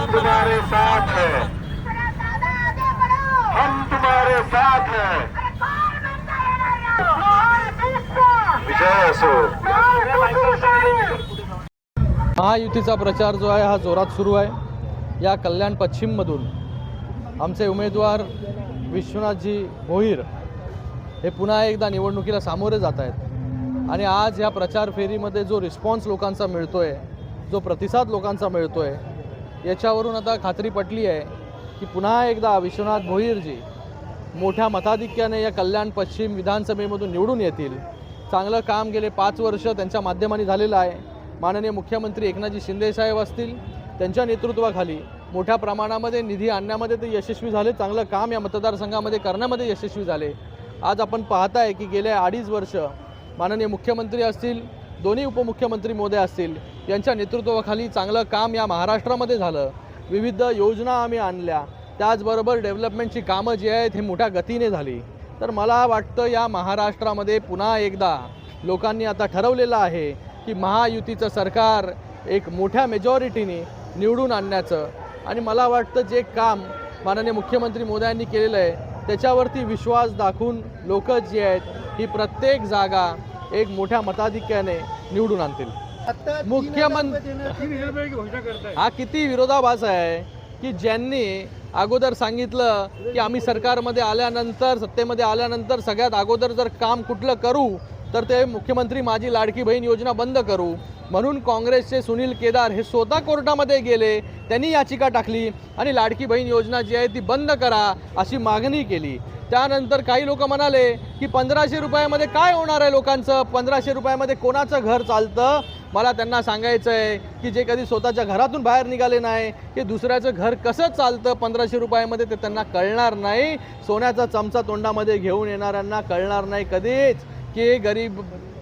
हम तुम्हारे साथ हैं। हम तुम्हारे साथ हैं। विजय असो। महायुतीचा प्रचार जो आहे हा जोरात सुरू आहे. या कल्याण पश्चिममधून आमचे उमेदवार विश्वनाथजी भोईर हे पुन्हा एकदा निवडणुकीला सामोरे जात आहेत. आणि आज या प्रचार फेरीमध्ये जो रिस्पॉन्स लोकांचा मिळतो आहे जो प्रतिसाद लोकांचा मिळतो आहे याच्यावरून आता खात्री पटली आहे की पुन्हा एकदा विश्वनाथ भोईरजी मोठ्या मताधिक्याने या कल्याण पश्चिम विधानसभेमधून निवडून येतील. चांगलं काम गेले पाच वर्ष त्यांच्या माध्यमाने झालेलं आहे. माननीय मुख्यमंत्री एकनाथजी शिंदेसाहेब असतील त्यांच्या नेतृत्वाखाली मोठ्या प्रमाणामध्ये निधी आणण्यामध्ये ते यशस्वी झाले चांगलं काम या मतदारसंघामध्ये करण्यामध्ये यशस्वी झाले. आज आपण पाहताय की गेल्या अडीच वर्ष माननीय मुख्यमंत्री असतील दोन्ही उपमुख्यमंत्री मोदय असतील यांच्या नेतृत्वाखाली चांगलं काम या महाराष्ट्रामध्ये झालं. विविध योजना आम्ही आणल्या. त्याचबरोबर डेव्हलपमेंटची कामं जी आहेत हे मोठ्या गतीने झाली. तर मला वाटतं या महाराष्ट्रामध्ये पुन्हा एकदा लोकांनी आता ठरवलेलं आहे की महायुतीचं सरकार एक मोठ्या मेजॉरिटीने निवडून आणण्याचं. आणि मला वाटतं जे काम माननीय मुख्यमंत्री मोदयांनी केलेलं आहे त्याच्यावरती विश्वास दाखवून लोक जी आहेत ही प्रत्येक जागा एक मोठ्या मताधिक्याने निवडून आणतील. मुख्यमंत्री हा किती विरोधाभास आहे की ज्यांनी अगोदर सांगितलं की आम्ही सरकारमध्ये आल्यानंतर सत्तेमध्ये आल्यानंतर सगळ्यात अगोदर जर काम कुठलं करू तर ते मुख्यमंत्री माझी लाडकी बहीण योजना बंद करू. म्हणून काँग्रेसचे सुनील केदार हे स्वतः कोर्टामध्ये गेले त्यांनी याचिका टाकली आणि लाडकी बहीण योजना जी आहे ती बंद करा अशी मागणी केली. त्यानंतर काही लोक म्हणाले की पंधराशे रुपयामध्ये काय होणार आहे लोकांचं? पंधराशे रुपयामध्ये कोणाचं घर चालतं? मला त्यांना सांगायचं आहे की जे कधी स्वतःच्या घरातून बाहेर निघाले नाही की दुसऱ्याचं घर कसं चालतं पंधराशे रुपयामध्ये ते त्यांना कळणार नाही. सोन्याचा चमचा तोंडामध्ये घेऊन येणाऱ्यांना कळणार नाही कधीच की गरीब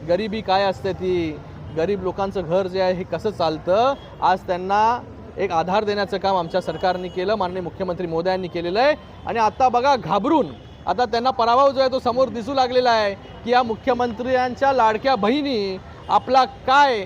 गरिबी काय असते ती. गरीब लोकांचं घर जे आहे हे कसं चालतं? आज त्यांना एक आधार देण्याचं काम आमच्या सरकारने केलं माननीय मुख्यमंत्री मोदयांनी केलेलं आहे. आणि आता बघा घाबरून आता त्यांना पराभव जो आहे तो समोर दिसू लागलेला आहे की या मुख्यमंत्र्यांच्या लाडक्या बहिणी आपला काय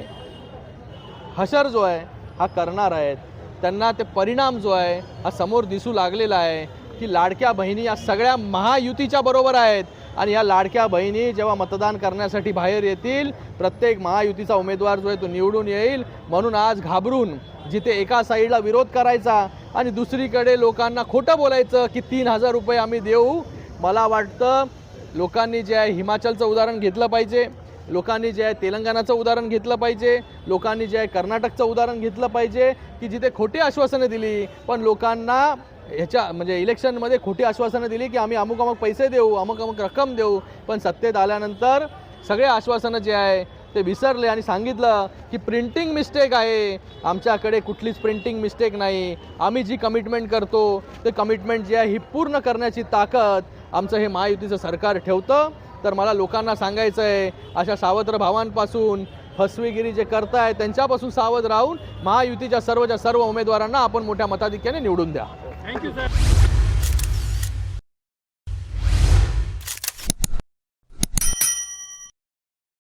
हशर जो आहे हा करणार आहेत. त्यांना ते परिणाम जो आहे हा समोर दिसू लागलेला आहे की लाडक्या बहिणी या सगळ्या महायुतीच्या बरोबर आहेत. आणि या लाडक्या बहिणी जेव्हा मतदान करण्यासाठी बाहेर येतील प्रत्येक महायुतीचा उमेदवार जो आहे तो निवडून येईल. म्हणून आज घाबरून जिथे एका साईडला विरोध करायचा आणि दुसरीकडे लोकांना खोटं बोलायचं की तीन हजार रुपये आम्ही देऊ मला वाटतं लोकांनी जे आहे हिमाचलचं उदाहरण घेतलं पाहिजे. लोकांनी जे आहे तेलंगणाचं उदाहरण घेतलं पाहिजे लोकांनी जे आहे कर्नाटकचं उदाहरण घेतलं पाहिजे की जिथे खोटी आश्वासनं दिली पण लोकांना ह्याच्या म्हणजे इलेक्शनमध्ये खोटी आश्वासनं दिली की आम्ही अमुक अमुक पैसे देऊ अमुक अमुक रक्कम देऊ पण सत्तेत आल्यानंतर सगळे आश्वासनं जे आहे ते विसरले आणि सांगितलं की प्रिंटिंग मिस्टेक आहे. आमच्याकडे कुठलीच प्रिंटिंग मिस्टेक नाही. आम्ही जी कमिटमेंट करतो ते कमिटमेंट जी आहे ही पूर्ण करण्याची ताकद आमचं हे महायुतीचं सरकार ठेवतं. तर मला लोकांना सांगायचं आहे अशा सावत्र भावांपासून फसवेगिरी जे करताय त्यांच्यापासून सावध राहून महायुतीच्या सर्वच्या सर्व उमेदवारांना आपण मोठ्या मताधिक्याने निवडून द्या. Thank you sir